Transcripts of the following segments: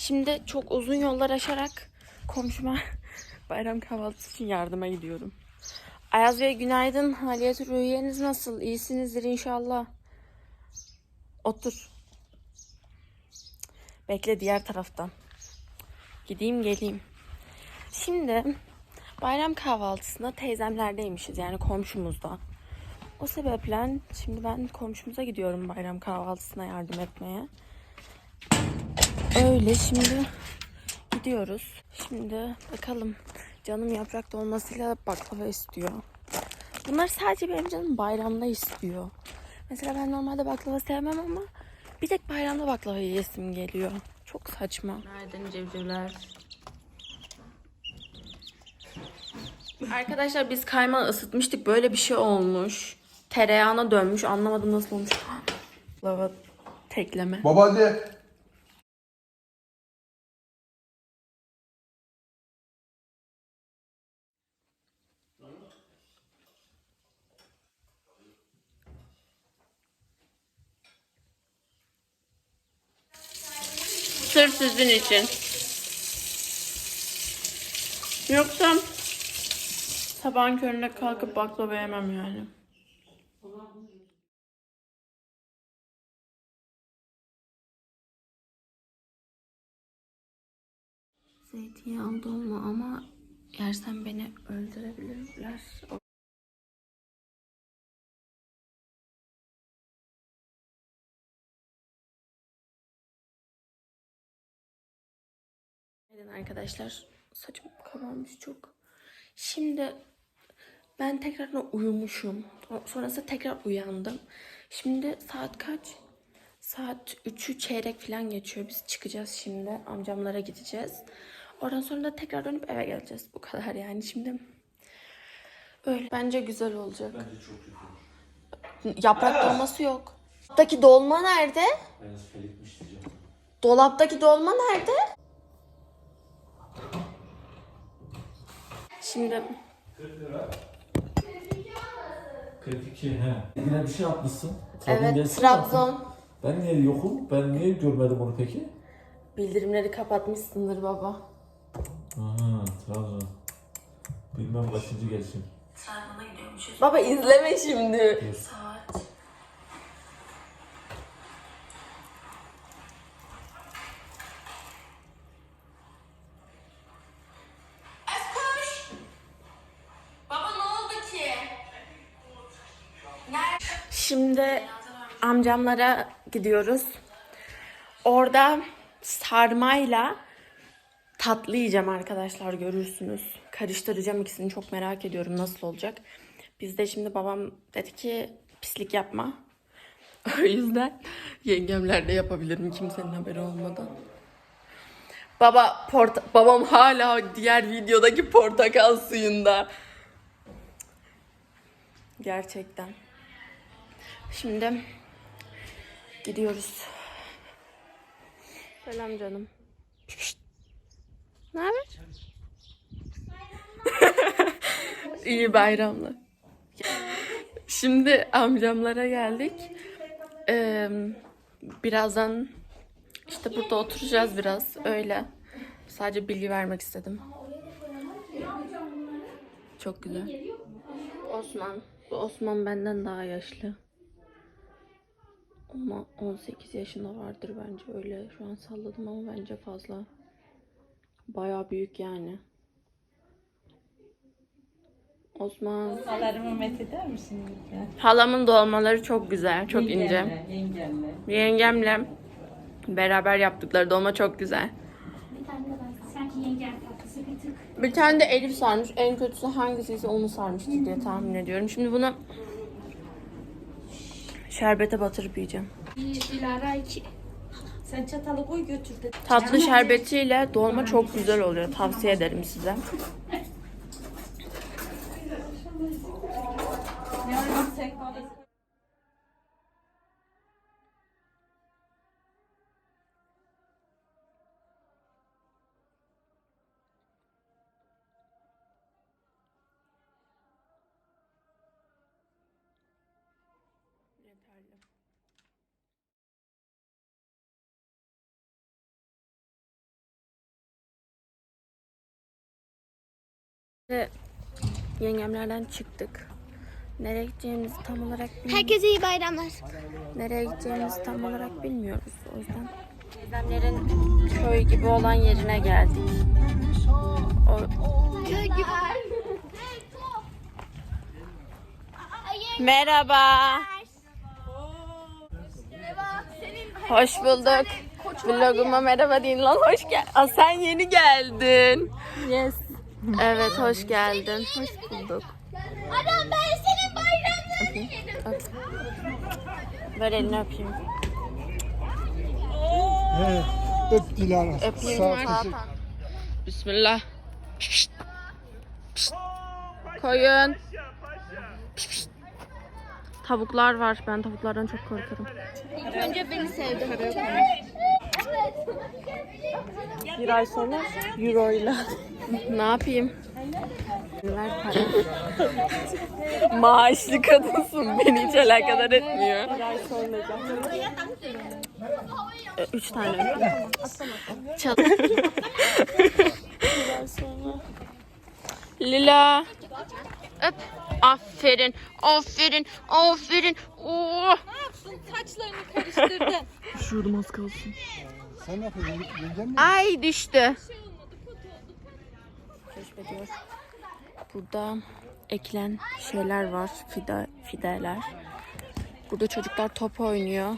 Şimdi çok uzun yollar aşarak komşuma bayram kahvaltısı için yardıma gidiyorum. Ayaz Bey günaydın. Haliyet Rüyeniz nasıl? İyisinizdir inşallah. Otur. Bekle diğer taraftan. Gideyim geleyim. Şimdi bayram kahvaltısında teyzemlerdeymişiz yani komşumuzda. O sebeple şimdi ben komşumuza gidiyorum bayram kahvaltısına yardım etmeye. Öyle şimdi gidiyoruz. Şimdi bakalım canım yaprak dolmasıyla baklava istiyor. Bunlar sadece benim canım bayramda istiyor. Mesela ben normalde baklava sevmem ama bir tek bayramda baklava yiyesim geliyor. Çok saçma. Nereden cevcevler? Arkadaşlar biz kaymağı ısıtmıştık. Böyle bir şey olmuş. Tereyağına dönmüş. Anlamadım nasıl olmuş. Baklava tekleme. Baba hadi. Sizin için. Yoksa sabahın köründe kalkıp baklava yemem yani. Zeytinyağlı dolma ama yersen beni öldürebilirler. Neden arkadaşlar? Saçım kabarmış çok. Şimdi ben tekrardan uyumuşum. Sonrasında tekrar uyandım. Şimdi saat kaç? Saat 3'ü çeyrek falan geçiyor. Biz çıkacağız şimdi. Amcamlara gideceğiz. Oradan sonra da tekrar dönüp eve geleceğiz. Bu kadar yani şimdi. Öyle. Bence güzel olacak. Bence çok olmuş. Yaprak dolması yok. Dolaptaki dolma nerede? Ben. Dolaptaki dolma nerede? Şimdi 42 he. Yine bir şey yapmışsın. Trabzon evet gelsin Trabzon. mi? Ben niye yokum? Ben niye görmedim onu peki? Bildirimleri kapatmışsındır baba. Aha Trabzon. Bilmem kaçıncı gelsin. Baba izleme şimdi. Dur. Saat. Baba ne oldu ki? Şimdi amcamlara gidiyoruz. Orada sarmayla tatlı yiyeceğim arkadaşlar görürsünüz. Karıştıracağım ikisini çok merak ediyorum nasıl olacak. Biz de şimdi babam dedi ki pislik yapma. O yüzden yengemler yapabilirim kimsenin haberi olmadan. Baba porta babam hala diğer videodaki portakal suyunda. Gerçekten. Şimdi gidiyoruz. Selam canım. Ne haber? İyi bayramlar. Şimdi amcamlara geldik. Ee, birazdan işte burada oturacağız biraz öyle. Sadece bilgi vermek istedim. Çok güzel. Osman. Osman benden daha yaşlı. Ama 18 yaşında vardır bence öyle. Şu an salladım ama bence fazla. Bayağı büyük yani. Osman. Halarımı met eder misin lütfen? Halamın dolmaları çok güzel, çok ince. Yengemle, yengemle. Yengemle beraber yaptıkları dolma çok güzel. Sanki yengem tatlısı bir tık. Bir tane de Elif sarmış. En kötüsü hangisiyse onu sarmıştı diye tahmin ediyorum. Şimdi bunu şerbete batırıp yiyeceğim. Dilara iki. Sen çatalı koy götür de. Tatlı şerbetiyle dolma çok güzel oluyor. Tavsiye ederim size. Ve yengemlerden çıktık. Nereye gideceğimizi tam olarak bilmiyoruz. Herkese iyi bayramlar. Nereye gideceğimizi tam olarak bilmiyoruz. O yüzden teyzemlerin köy gibi olan yerine geldik. O, Köy gibi. Merhaba. Hoş bulduk. Vloguma merhaba deyin lan hoş gel. Aa, sen yeni geldin. Yes. Evet hoş geldin. Hoş bulduk. Adam ben senin bayramlarını yedim. Öp. Ver elini öpeyim. Öp Dilara. Öpeyim. Sağ ol. Sağ ol. Bismillah. Koyun. Tavuklar var. Ben tavuklardan çok korkarım. İlk önce beni sevdi. Bir ay sonra euro ile. ne yapayım? Ver para. Maaşlı kadınsın. Beni hiç alakadar etmiyor. Bir ay sonra E, Üç tane. Sonra. Lila. Öp. Aferin. Aferin. Aferin. Oh. Düşüyordum az kalsın. Sen ne yapıyorsun? Mi? Ay düştü. Keşfediyor. Burada ekilen şeyler var. Fide, fideler. Burada çocuklar top oynuyor.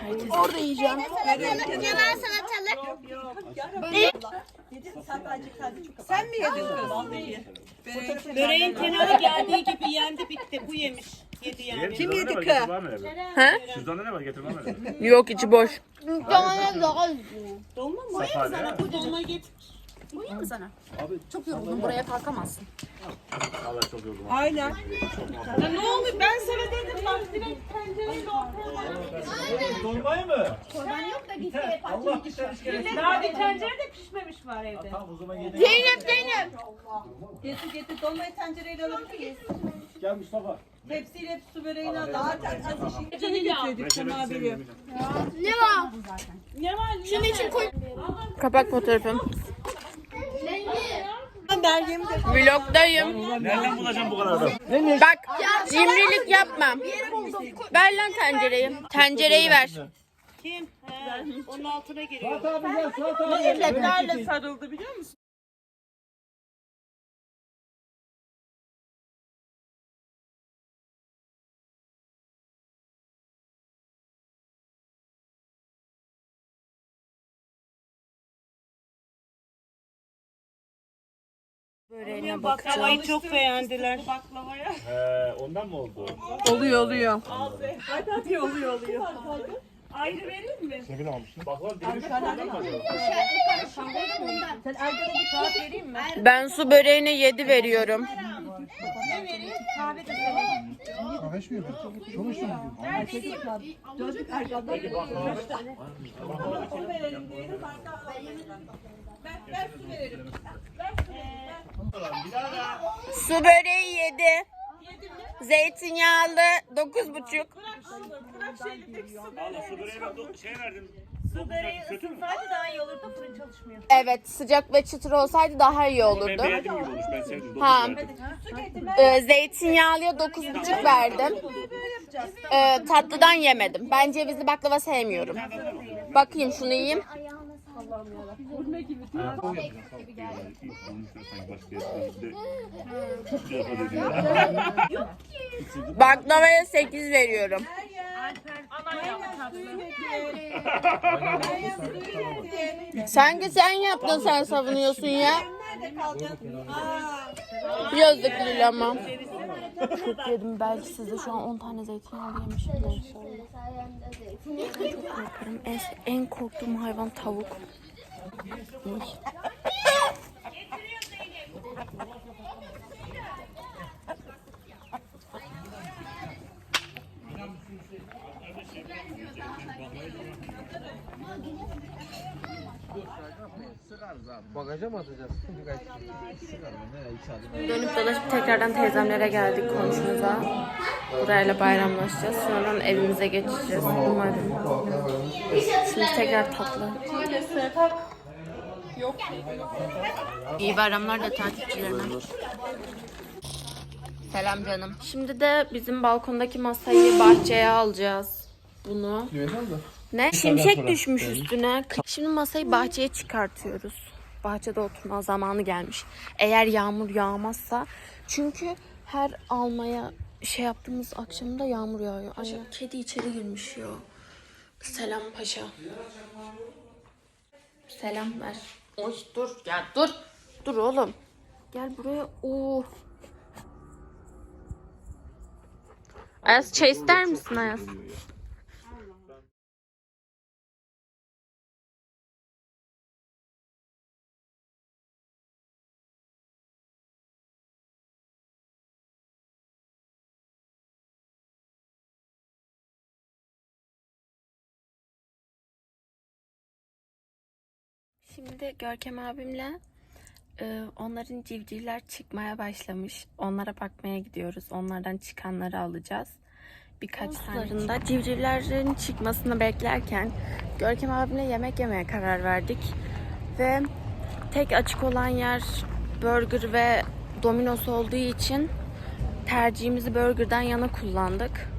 Herkes... Orada yiyeceğim. Yalan salatalık. Böreğin kenarı geldiği gibi yendi bitti. Bu yemiş. Yedi yani. Kim yedi kı? He? Cüzdanı ne var getirmem mi? Yok içi boş. Bana daha Dolma mı? Safari. ha? Bu dolma getir. Allah çok yorgun. Aynen. Ya ne olur ben sana dedim bak direkt tencereyle Dolmayı mı? Allah Daha bir tencere de pişmemiş var evde. Tamam o zaman yedim. Zeynep Zeynep. Getir getir dolmayı tencereyle miyiz? Gel Mustafa. Tepsiyle hep su böreğini al. Daha az işin. Canı getirdik sana biri. Ne var? Ne var? Şunun için koy. Kapak fotoğrafım. Meryem'i de Vlogdayım. Nereden bulacağım bu kadar adam? Bak cimrilik yapmam. Ver lan tencereyi. Tencereyi ver. kim? He, onun altına giriyor. Suat abi gel Suat abi. Ellerle sarıldı biliyor musun? Böreğine Baklavayı çok beğendiler. Baklavaya. He, ondan mı oldu? Oluyor oluyor. Hadi hadi oluyor oluyor. Ayrı vereyim mi? Sevil almışsın. Baklava deli mi? Sen arkada bir kağıt vereyim mi? Ben su böreğine 7 veriyorum. Ne vereyim? Kahve de vereyim. Kahve içmiyor musun? Çok içmiyor musun? Peki baklava. Su verelim diyelim. Bardağı alalım. Ben, ben su verelim. Su böreği 7. Zeytinyağlı 9,5. Bırak şeyli tek su. Allah su böreği ben do- şey verdim. Su böreği ısınsaydı daha iyi olurdu. Fırın çalışmıyor. Evet sıcak ve çıtır olsaydı daha iyi Ben olurdu. beğendim gibi olmuş. Ben sevdim. Dokuz Ha. verdim. Ee, zeytinyağlıya 9,5 verdim. Ee, tatlıdan yemedim. Ben cevizli baklava sevmiyorum. Bakayım şunu yiyeyim. Baklavaya 8 veriyorum. Sanki sen yaptın sen savunuyorsun ya. Yazık Lila'ma. Çok yedim. Belki siz de şu an 10 tane. Çok korkarım. En, en korktuğum hayvan tavuk. Bagaja mı atacağız? Dönüp dolaşıp tekrardan teyzemlere geldik komşumuza. Burayla bayramlaşacağız. Sonra evimize geçeceğiz. Umarım. Şimdi tekrar tatlı. İyi bayramlar da takipçilerine. Selam canım. Şimdi de bizim balkondaki masayı bahçeye alacağız. Bunu. Ne? Şimşek düşmüş üstüne. Şimdi masayı bahçeye çıkartıyoruz. Bahçede oturma zamanı gelmiş. Eğer yağmur yağmazsa. Çünkü her almaya şey yaptığımız akşamda yağmur yağıyor. Ay, kedi içeri girmiş ya. Selam paşa. Selam ver. Oy dur ya dur. Dur oğlum. Gel buraya. Oo. Ayaz çay ister misin Ayaz? Şimdi Görkem abimle e, onların civcivler çıkmaya başlamış. Onlara bakmaya gidiyoruz. Onlardan çıkanları alacağız. Birkaç sularında civcivlerin çıkmasını beklerken Görkem abimle yemek yemeye karar verdik. Ve tek açık olan yer burger ve Domino's olduğu için tercihimizi burgerden yana kullandık.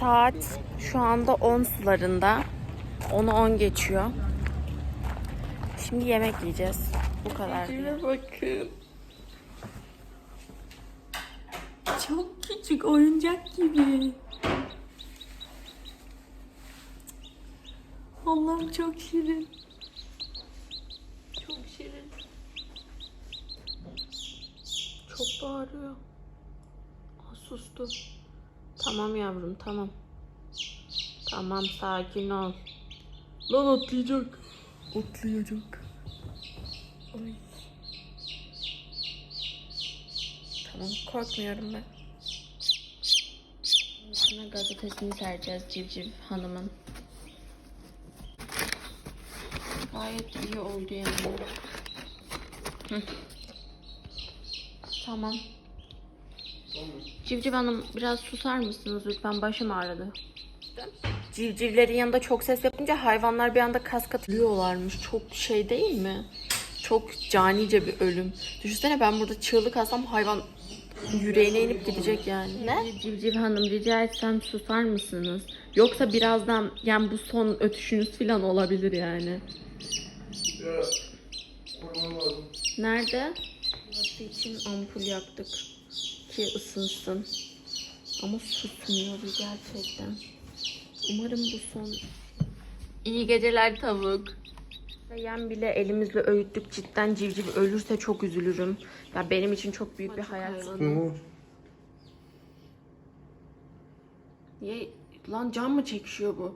Saat şu anda 10 sularında. 10'u 10 geçiyor. Şimdi yemek yiyeceğiz. Bu kadar. bakın. Çok küçük oyuncak gibi. Allah'ım çok şirin. Çok şirin. Çok bağırıyor. Aa, sustu. Tamam yavrum tamam. Tamam sakin ol. Lan atlayacak. Atlayacak. Ay. Tamam korkmuyorum ben. Şimdi gazetesini sereceğiz Civciv Hanım'ın. Gayet iyi oldu yani. Tamam. Civciv Hanım biraz susar mısınız lütfen başım ağrıdı. Civcivlerin yanında çok ses yapınca hayvanlar bir anda kas katılıyorlarmış. Çok şey değil mi? Çok canice bir ölüm. Düşünsene ben burada çığlık atsam hayvan yüreğine inip gidecek yani. Ne? Civciv Hanım rica etsem susar mısınız? Yoksa birazdan yani bu son ötüşünüz falan olabilir yani. Nerede? Burası için ampul yaktık ki ısınsın. Ama susmuyor bu gerçekten. Umarım bu son. İyi geceler tavuk. Yem bile elimizle öğüttük cidden civciv ölürse çok üzülürüm. Ya benim için çok büyük bir hayat. Niye? Lan can mı çekişiyor bu?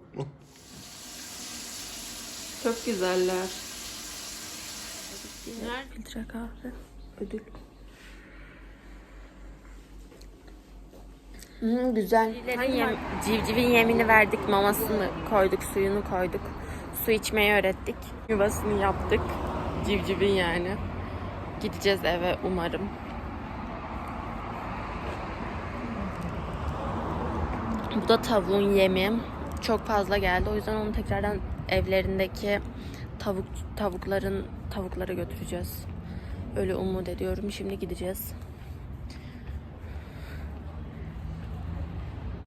Çok güzeller. Nerede? Kahve. Ödül. Hı, güzel. Yem, civcivin yemini verdik, mamasını koyduk, suyunu koyduk. Su içmeyi öğrettik. Yuvasını yaptık. Civcivin yani. Gideceğiz eve umarım. Bu da tavuğun yemi. Çok fazla geldi. O yüzden onu tekrardan evlerindeki tavuk tavukların tavuklara götüreceğiz. Öyle umut ediyorum. Şimdi gideceğiz.